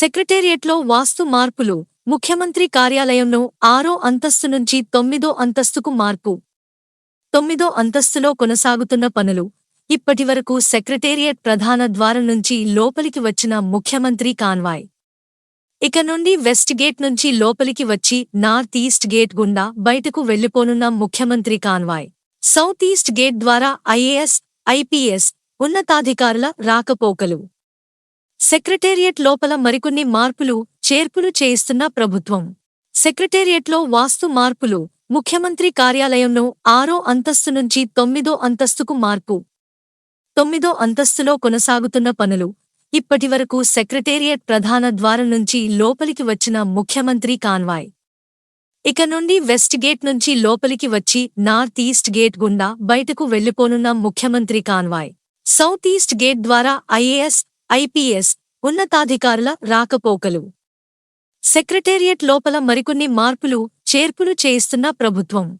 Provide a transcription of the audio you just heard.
సెక్రటేరియట్లో వాస్తు మార్పులు ముఖ్యమంత్రి కార్యాలయంను ఆరో అంతస్తు నుంచి తొమ్మిదో అంతస్తుకు మార్పు. తొమ్మిదో అంతస్తులో కొనసాగుతున్న పనులు ఇప్పటివరకు సెక్రటేరియట్ ప్రధాన ద్వారం నుంచి లోపలికి వచ్చిన ముఖ్యమంత్రి కాన్వాయ్. ఇక నుండి వెస్ట్ గేట్ నుంచి లోపలికి వచ్చి నార్త్ ఈస్ట్ గేట్ గుండా బయటకు వెళ్ళిపోనున్న ముఖ్యమంత్రి కాన్వాయ్. సౌత్ ఈస్ట్ గేట్ ద్వారా ఐఏఎస్ ఐపీఎస్ ఉన్నతాధికారుల రాకపోకలు. సెక్రటేరియట్ లోపల మరికొన్ని మార్పులు చేర్పులు చేయిస్తున్న ప్రభుత్వం. సెక్రటేరియట్లో వాస్తు మార్పులు ముఖ్యమంత్రి కార్యాలయంలో ఆరో అంతస్తు నుంచి తొమ్మిదో అంతస్తుకు మార్పు. తొమ్మిదో అంతస్తులో కొనసాగుతున్న పనులు. ఇప్పటివరకు సెక్రటేరియట్ ప్రధాన ద్వారం నుంచి లోపలికి వచ్చిన ముఖ్యమంత్రి కాన్వాయ్. ఇక నుండి వెస్ట్ గేట్ నుంచి లోపలికి వచ్చి నార్త్ ఈస్ట్ గేట్ గుండా బయటకు వెళ్ళిపోనున్న ముఖ్యమంత్రి కాన్వాయ్. సౌత్ ఈస్ట్ గేట్ ద్వారా ఐఏఎస్ ఐపీఎస్ ఉన్నతాధికారుల రాకపోకలు. సెక్రటేరియట్ లోపల మరికొన్ని మార్పులు చేర్పులు చేయిస్తున్న ప్రభుత్వం.